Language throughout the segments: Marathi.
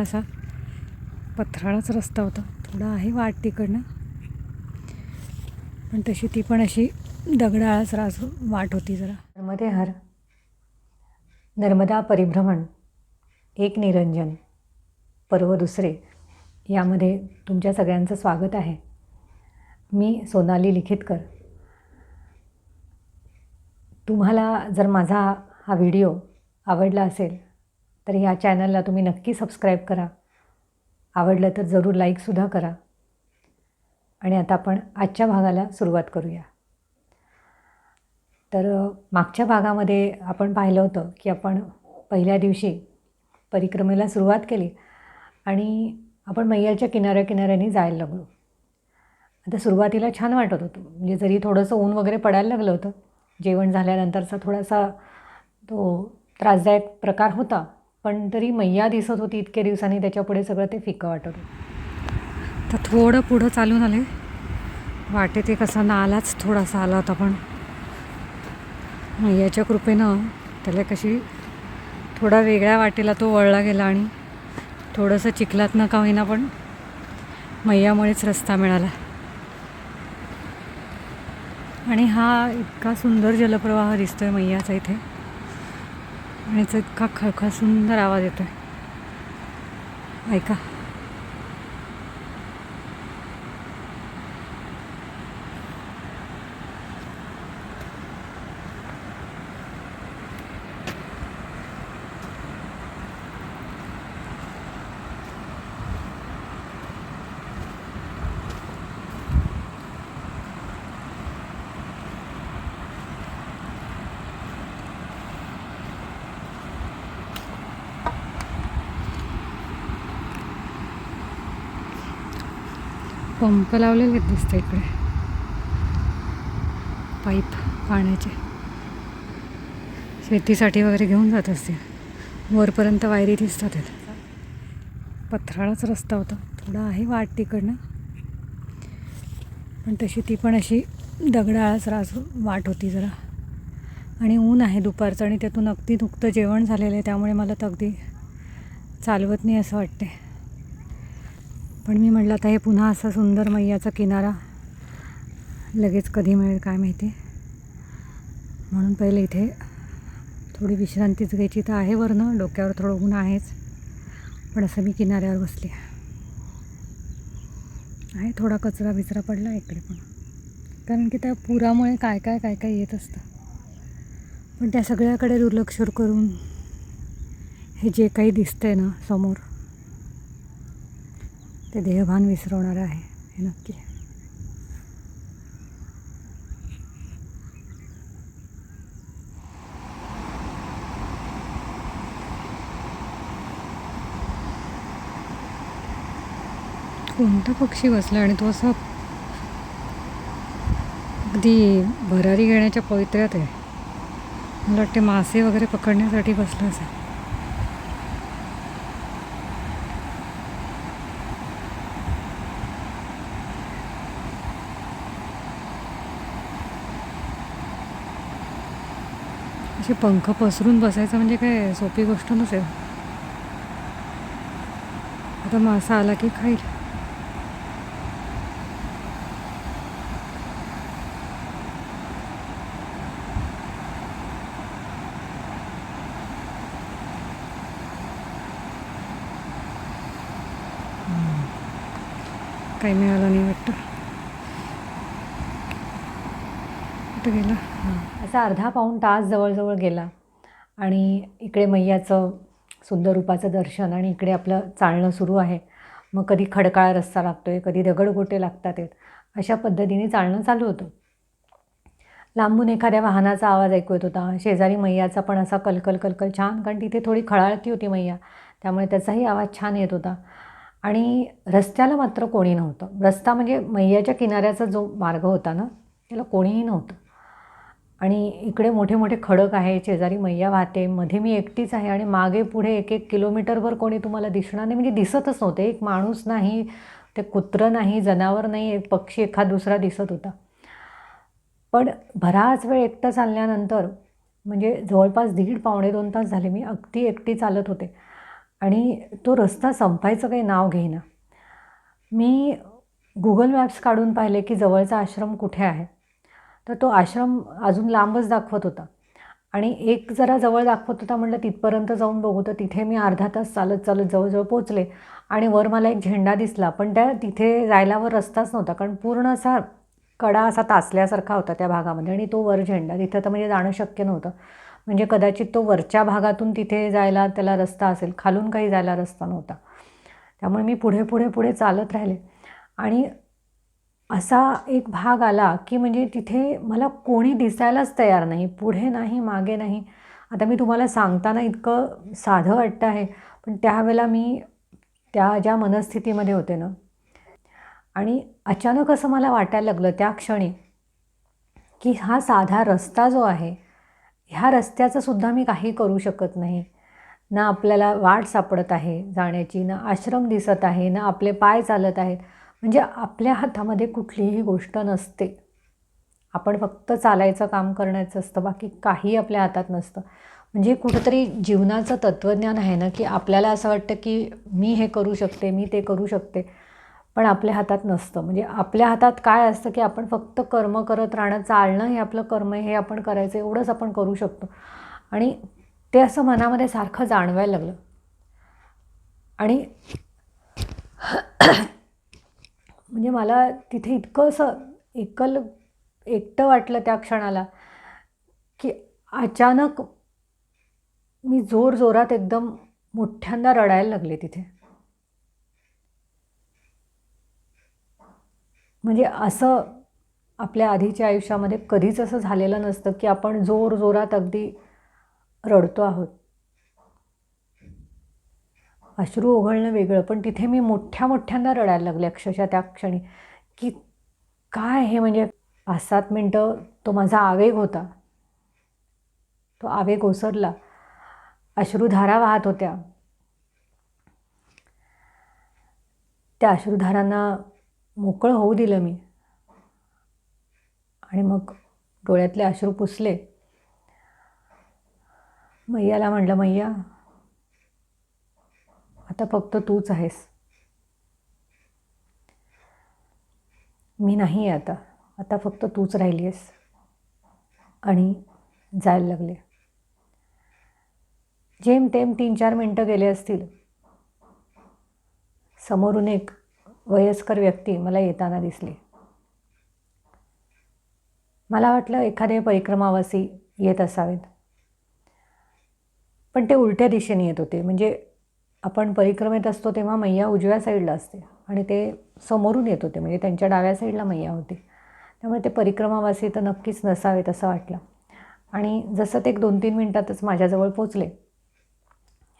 असा पथराळाच रस्ता होता. थोडा आहे वाट तिकडनं. पण तशी ती पण अशी दगडाळाच रास वाट होती जरा. नर्मदे हर नर्मदा परिभ्रमण एक निरंजन पर्व दुसरे यामध्ये तुमच्या सगळ्यांचं स्वागत आहे. मी सोनाली लिखितकर. तुम्हाला जर माझा हा व्हिडिओ आवडला असेल तर ह्या चॅनलला तुम्ही नक्की सबस्क्राईब करा. आवडलं तर जरूर लाईकसुद्धा करा. आणि आता आपण आजच्या भागाला सुरुवात करूया. तर मागच्या भागामध्ये आपण पाहिलं होतं की आपण पहिल्या दिवशी परिक्रमेला सुरुवात केली आणि आपण मैयाच्या किनाऱ्या किनाऱ्याने जायला लागलो. आता सुरुवातीला छान वाटत होतं. म्हणजे जरी थोडंसं ऊन वगैरे पडायला लागलं होतं जेवण झाल्यानंतरचा थोडासा तो त्रासदायक प्रकार होता पण तरी मैया दिसत होती इतक्या दिवसांनी त्याच्यापुढे सगळं ते फिकं वाटत होतं. तर थोडं पुढं चालून आले वाटेत एक असा नालाच थोडासा आला होता पण. मैयाच्या कृपेनं त्याला कशी थोडा वेगळ्या वाटेला तो वळला गेला आणि थोडंसं चिखलात न का होईना पण मैयामुळेच रस्ता मिळाला. आणि हा इतका सुंदर जलप्रवाह दिसतोय मैयाचा इथे. आणि याचा इतका खळखळ सुंदर आवाज येतोय. ऐका. पंप लावलेले दिसतं इकडे. पाईप पाण्याचे. शेतीसाठी वगैरे घेऊन जात असतील. वरपर्यंत वायरी दिसतात आहेत. पथराळाच रस्ता होता. थोडा आहे वाट तिकडनं. पण तशी ती पण अशी दगडाळाच रास वाट होती जरा. आणि ऊन आहे दुपारचं आणि त्यातून अगदी नुकतं जेवण झालेलं आहे. त्यामुळे मला तर अगदी चालवत नाही असं वाटते पण मी म्हटलं आता हे पुन्हा असा सुंदर मैयाचा किनारा लगेच कधी मिळेल काय माहिती? म्हणून पहिले इथे थोडी विश्रांतीच घ्यायची तर आहे वरनं डोक्यावर थोडं ऊन आहेच पण असं मी किनाऱ्यावर बसली आहे. थोडा कचरा बिचरा पडला इकडे पण. कारण की त्या पुरामुळे काय काय काय काय येत असतं. पण त्या सगळ्याकडे दुर्लक्ष करून हे जे काही दिसतंय ना समोर ते देहभान विसरवणारं आहे हे नक्की. कोणता पक्षी बसला आणि तो असा अगदी भरारी घेण्याच्या पवित्र्यात आहे. मला वाटते मासे वगैरे पकडण्यासाठी बसला असेल. असे पंख पसरून बसायचं म्हणजे काय सोपी गोष्ट नसेल. आता मासा आला की खाईल. काही मिळालं नाही वाटतं कुठं गेला हां असा अर्धा पाऊण तास जवळजवळ गेला. आणि इकडे मैयाचं सुंदर रूपाचं दर्शन आणि इकडे आपलं चालणं सुरू आहे. मग कधी खडकाळा रस्ता लागतो आहे कधी दगडगोटे लागतात आहेत. अशा पद्धतीने चालणं चालू होतं. लांबून एखाद्या वाहनाचा आवाज ऐकू येत होता. शेजारी मैयाचा पण असा कलकल कलकल छान कारण तिथे थोडी खळाळती होती मैया. त्यामुळे त्याचाही आवाज छान येत होता. आणि रस्त्याला मात्र कोणी नव्हतं. रस्ता म्हणजे मैयाच्या किनाऱ्याचा जो मार्ग होता ना त्याला कोणीही नव्हतं. आणि इकडे मोठे मोठे खडक आहे शेजारी मैया वाहते मध्ये मी एकटीच आहे आणि मागे पुढे एक एक किलोमीटरवर कोणी तुम्हाला दिसणार नाही म्हणजे दिसतच नव्हते. एक माणूस नाही ते कुत्रं नाही जनावर नाही एक पक्षी एखाद दुसरा दिसत होता. पण बराच वेळ एकटं चालल्यानंतर म्हणजे जवळपास दीड पावणे दोन तास झाले मी अगदी एकटी चालत होते. आणि तो रस्ता संपायचं काही नाव घेईना. मी गुगल मॅप्स काढून पाहिले की जवळचा आश्रम कुठे आहे? तर तो आश्रम अजून लांबच दाखवत होता. आणि एक जरा जवळ दाखवत होता म्हटलं तिथपर्यंत जाऊन बघू. तर तिथे मी अर्धा तास चालत चालत जवळजवळ पोचले आणि वर मला एक झेंडा दिसला. पण त्या तिथे जायला वर रस्ताच नव्हता. कारण पूर्ण असा कडा असा तासल्यासारखा होता त्या भागामध्ये. आणि तो वर झेंडा. तिथं तर म्हणजे जाणं शक्य नव्हतं. म्हणजे कदाचित तो वरच्या भागातून तिथे जायला त्याला रस्ता असेल. खालून काही जायला रस्ता नव्हता. त्यामुळे मी पुढे पुढे पुढे चालत राहिले. आणि असा एक भाग आला की म्हणजे तिथे मला कोणी दिसायलाच तयार नाही पुढे नाही मागे नाही. आता मी तुम्हाला सांगताना इतकं साधं वाटतं आहे पण त्यावेळेला मी त्या ज्या मनस्थितीमध्ये होते ना आणि अचानक असं मला वाटायला लागलं त्या क्षणी की हा साधा रस्ता जो आहे ह्या रस्त्याचं सुद्धा मी काही करू शकत नाही. ना आपल्याला वाट सापडत आहे जाण्याची ना आश्रम दिसत आहे ना आपले पाय चालत आहेत. म्हणजे आपल्या हातामध्ये कुठलीही गोष्ट नसते. आपण फक्त चालायचं काम करण्याचं असतं बाकी काही आपल्या हातात नसतं. म्हणजे कुठंतरी जीवनाचं तत्त्वज्ञान आहे ना की आपल्याला असं वाटतं की मी हे करू शकते मी ते करू शकते पण आपल्या हातात नसतं. म्हणजे आपल्या हातात काय असतं की आपण फक्त कर्म करत राहणं चालणं हे आपलं कर्म हे आपण करायचं एवढंच आपण करू शकतो. आणि ते असं मनामध्ये सारखं जाणवायला लागलं. आणि मला तिथे इतकं असं एकल एकटं वाटलं त्या क्षणाला की अचानक मी जोर जोरात एकदम मोठ्यांदा रडायला लागले तिथे. म्हणजे असं आपल्या आधीच्या आयुष्यामध्ये कधीच असं झालेलं नसतं की आपण जोर जोरात अगदी रडतो आहोत. अश्रू ओघळणं वेगळं पण तिथे मी मोठ्या मोठ्यांदा रडायला लागले अक्षरशः त्या क्षणी. की काय हे म्हणजे पाच सात मिनटं तो माझा आवेग होता. तो आवेग ओसरला. अश्रुधारा वाहत होत्या. त्या अश्रुधारांना मोकळं होऊ दिलं मी. आणि मग डोळ्यातले अश्रू पुसले. मैयाला म्हटलं मैया आता फक्त तूच आहेस. मी नाही आहे आता. आता फक्त तूच राहिली आहेस आणि जायला लागले जेमतेम तीन चार मिनटं गेले असतील. समोरून एक वयस्कर व्यक्ती मला येताना दिसली. मला वाटलं एखादे परिक्रमावासी येत असावेत. पण ते उलट्या दिशेने येत होते. म्हणजे आपण परिक्रमेत असतो तेव्हा मैया उजव्या साईडला असते आणि ते समोरून येत होते म्हणजे त्यांच्या डाव्या साईडला मैया होती. त्यामुळे ते परिक्रमावासी तर नक्कीच नसावेत असं वाटलं. आणि जसं ते एक दोन तीन मिनटातच माझ्याजवळ पोचले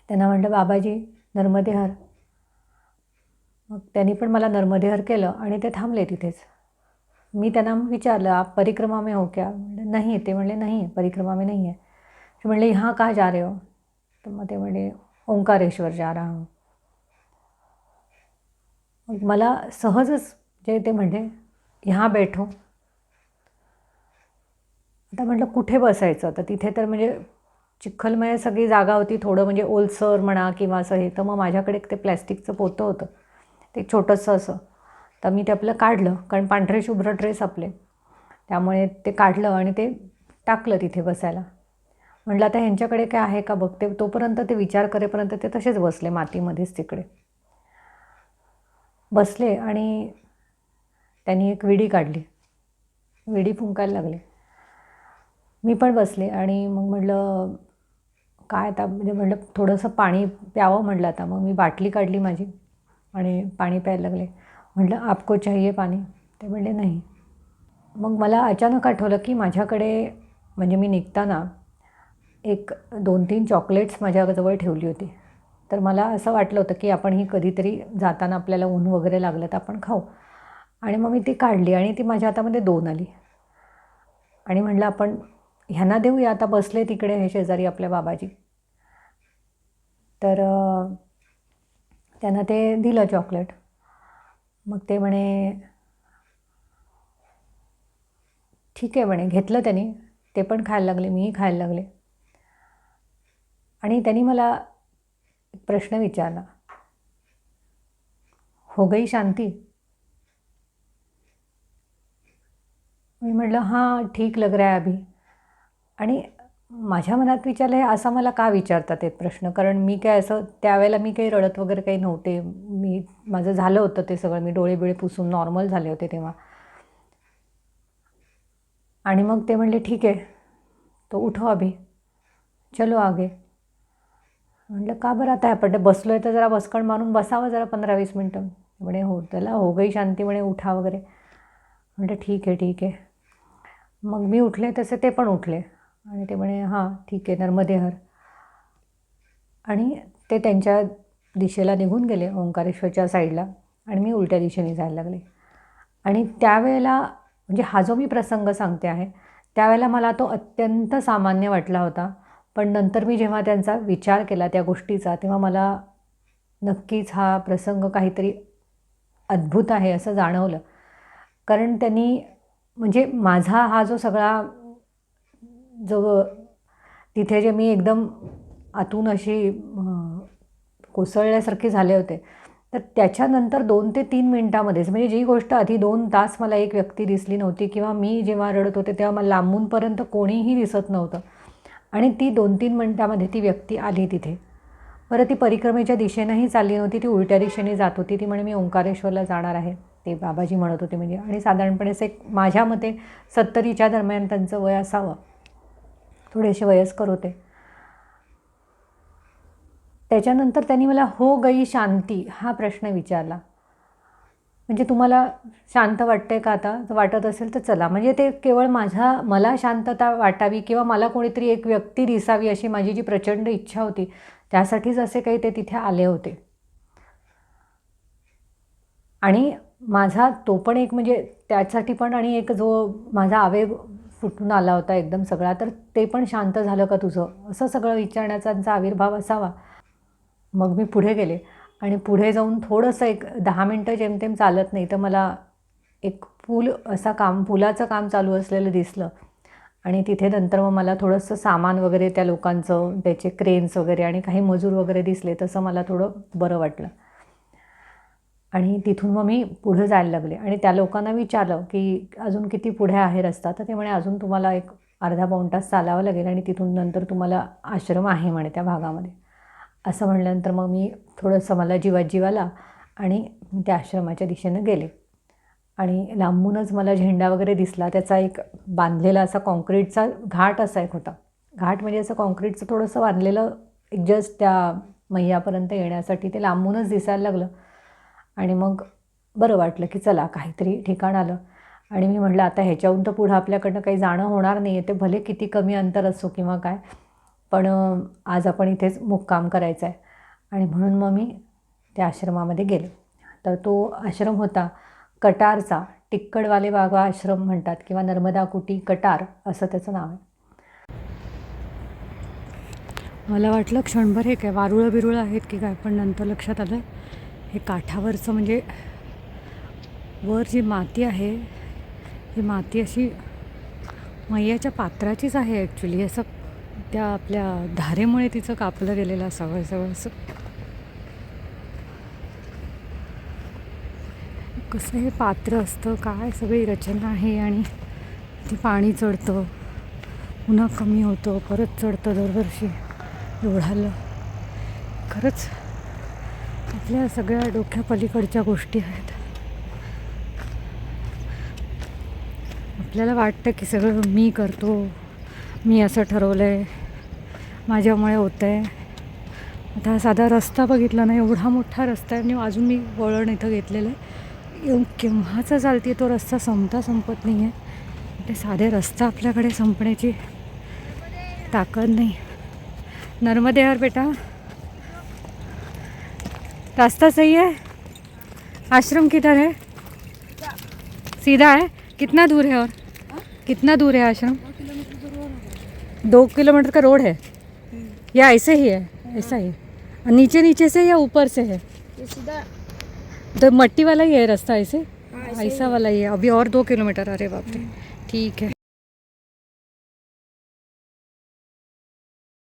त्यांना म्हटलं बाबाजी नर्मदेहर. मग त्यांनी पण मला नर्मदेहर केलं आणि ते थांबले तिथेच. मी त्यांना विचारलं आप परिक्रमा में हो क्या? म्हणलं नाही ते म्हणले नाही परिक्रमा में नाही आहे. म्हणले हां का जा रे हो? तर मग ते म्हणले ओंकारेश्वर जा रहा हूँ। मग मला सहजच जे ते म्हणले ह्या बैठो. आता म्हटलं कुठे बसायचं? तर तिथे तर म्हणजे चिखलमय सगळी जागा होती थोडं म्हणजे ओलसर म्हणा किंवा असं हे. तर मग माझ्याकडे ते प्लॅस्टिकचं पोतं होतं. ते छोटंसं असं. तर मी ते आपलं काढलं कारण पांढरे शुभ्र ड्रेस आपले. त्यामुळे ते काढलं आणि ते टाकलं तिथे बसायला. म्हटलं आता ह्यांच्याकडे काय आहे का बघते? तोपर्यंत ते विचार करेपर्यंत ते तसेच बसले मातीमध्येच तिकडे. बसले आणि त्यांनी एक विडी काढली. विडी फुंकायला लागले. मी पण बसले आणि मग म्हटलं काय आता? म्हणजे म्हटलं थोडंसं पाणी प्यावं म्हटलं आता. मग मी बाटली काढली माझी आणि पाणी प्यायला लागले. म्हटलं आपको चाहिए पाणी? ते म्हणले नाही. मग मला अचानक आठवलं की माझ्याकडे म्हणजे मी निघताना एक दोन तीन चॉकलेट्स माझ्याजवळ ठेवली होती. तर मला असं वाटलं होतं की आपण ही कधीतरी जाताना आपल्याला ऊन वगैरे लागलं तर आपण खाऊ. आणि मग मी ती काढली आणि ती माझ्या हातामध्ये दोन आली. आणि म्हटलं आपण ह्यांना देऊया आता बसले तिकडे हे शेजारी आपल्या बाबाजी. तर त्यांना ते दिलं चॉकलेट मग ते म्हणे ठीक आहे म्हणे घेतलं त्यांनी ते पण खायला लागले मीही खायला लागले. आणि त्यांनी मला एक प्रश्न विचारला. हो गई शांती. मी म्हटलं हां ठीक लग रहा है अभी. आणि माझ्या मनात विचारलं हे असा मला का विचारतात ते प्रश्न? कारण मी काय असं त्यावेळेला मी काही रडत वगैरे काही नव्हते. मी माझं झालं होतं ते सगळं. मी डोळे बिळे पुसून नॉर्मल झाले होते तेव्हा. आणि मग ते म्हणले ठीक आहे तो उठो अभि. चलो आगे. म्हटलं का बरं आता आपण बसलो आहे तर जरा बसकण मारून बसावं जरा पंधरा वीस मिनटं. म्हणे हो त्याला हो गई शांती म्हणे उठा वगैरे. म्हटलं ठीक आहे ठीक आहे. मग मी उठले तसे ते पण उठले. आणि ते म्हणे हां ठीक आहे नर्मदे हर आणि ते त्यांच्या दिशेला निघून गेले ओंकारेश्वरच्या साईडला. आणि मी उलट्या दिशेने जायला लागले. आणि त्यावेळेला म्हणजे हा जो मी प्रसंग सांगते आहे त्यावेळेला मला तो अत्यंत सामान्य वाटला होता. पण नंतर मी जेव्हा त्यांचा विचार केला त्या गोष्टीचा तेव्हा मला नक्कीच हा प्रसंग काहीतरी अद्भुत आहे असं जाणवलं. कारण त्यांनी म्हणजे माझा हा जो सगळा जो तिथे जे मी एकदम आतून अशी कोसळल्यासारखे झाले होते तर त्याच्यानंतर दोन ते तीन मिनटामध्येच म्हणजे जी गोष्ट आधी दोन तास मला एक व्यक्ती दिसली नव्हती किंवा मी जेव्हा रडत होते तेव्हा मला लांबूनपर्यंत कोणीही दिसत नव्हतं. आणि ती दोन तीन मिनटामध्ये ती व्यक्ती आली तिथे. बरं ती परिक्रमेच्या दिशेनंही चालली नव्हती. ती उलट्या दिशेने जात होती. ती म्हणे मी ओंकारेश्वरला जाणार आहे. ते बाबाजी म्हणत होते म्हणजे. आणि साधारणपणे एक माझ्या मते सत्तरीच्या दरम्यान त्यांचं वय असावं. थोडेसे वयस्कर होते. त्याच्यानंतर त्यांनी मला हो गई शांती हा प्रश्न विचारला. म्हणजे तुम्हाला शांत वाटते का आता? वाटत असेल तर चला. म्हणजे ते केवळ माझ्या मला शांतता वाटावी किंवा मला कोणीतरी एक व्यक्ती दिसावी अशी माझी जी प्रचंड इच्छा होती त्यासाठीच असे काही ते तिथे आले होते. आणि माझा तो पण एक म्हणजे त्यासाठी पण आणि एक जो माझा आवेग फुटून आला होता एकदम सगळा तर ते पण शांत झालं का तुझं? असं सगळं विचारण्याचा त्यांचा आविर्भाव असावा. मग मी पुढे गेले. आणि पुढे जाऊन थोडंसं एक दहा मिनटं जेमतेम चालत नाही तर मला एक पूल असा काम पुलाचं काम चालू असलेलं दिसलं. आणि तिथे नंतर मग मला थोडंसं सामान वगैरे त्या लोकांचं त्याचे क्रेन्स वगैरे आणि काही मजूर वगैरे दिसले तसं मला थोडं बरं वाटलं. आणि तिथून मग मी पुढं जायला लागले. आणि त्या लोकांना विचारलं की अजून किती पुढे आहे रस्ता? तर ते म्हणे अजून तुम्हाला एक अर्धा पाऊण तास चालावं लागेल आणि तिथून नंतर तुम्हाला आश्रम आहे म्हणे त्या भागामध्ये. असं म्हणल्यानंतर मग मी थोडंसं मला जीवात जीवाला आणि त्या आश्रमाच्या दिशेनं गेले. आणि लांबूनच मला झेंडा वगैरे दिसला. त्याचा एक बांधलेला असा कॉन्क्रीटचा घाट असा एक होता. घाट म्हणजे असं कॉन्क्रीटचं थोडंसं बांधलेलं एक जस्ट त्या मैयापर्यंत येण्यासाठी ते लांबूनच दिसायला लागलं. आणि मग बरं वाटलं की चला काहीतरी ठिकाण आलं. आणि मी म्हटलं आता ह्याच्याहून तर पुढं आपल्याकडनं काही जाणं होणार नाही आहे ते भले किती कमी अंतर असो किंवा काय पण आज आपण इथेच मुक्काम करायचा आहे आणि म्हणून मग मी त्या आश्रमामध्ये गेले. तर तो आश्रम होता कटारचा. टिक्कडवाले बाबा आश्रम म्हणतात किंवा नर्मदा कुटी कटार असं त्याचं नाव आहे. मला वाटलं क्षणभर हे काय वारुळं बिरुळं आहेत की काय पण नंतर लक्षात आलं हे काठावरचं म्हणजे वर जी माती आहे ही माती अशी मैयाच्या पात्राचीच आहे ॲक्च्युली असं त्या आपल्या धारेमुळे तिचं कापलं गेलेलं असावं सगळं असं कसं हे पात्र असतं काय सगळी रचना आहे आणि ते पाणी चढतं पुन्हा कमी होतं परत चढतं दरवर्षी एवढालं. खरंच आपल्या सगळ्या डोक्या पलीकडच्या गोष्टी आहेत. आपल्याला वाटतं की सगळं मी करतो मी असं ठरवलं आहे माझ्यामुळे होतं आहे आता साधा रस्ता बघितला ना एवढा मोठा रस्ता आहे आणि अजून मी वळण इथं घेतलेलं आहे. येऊन केव्हाचा चालते तो रस्ता संपता संपत नाही आहे ते साधे रस्ता आपल्याकडे संपण्याची ताकद नाही. नर्मदे यार बेटा. रास्ता सही है आश्रम किधर है? सीधा है? कितना दूर है और? कितना दूर है आश्रम? दो किलोमीटर का रोड है। या ऐसे ही है ऐसा ही और नीचे नीचे से या ऊपर से है? ये सीधा तो मट्टी वाला ही है रास्ता ऐसे? हाँ, ऐसे ऐसा वाला ही है. अभी और दो किलोमीटर अरे बाप रे. ठीक है.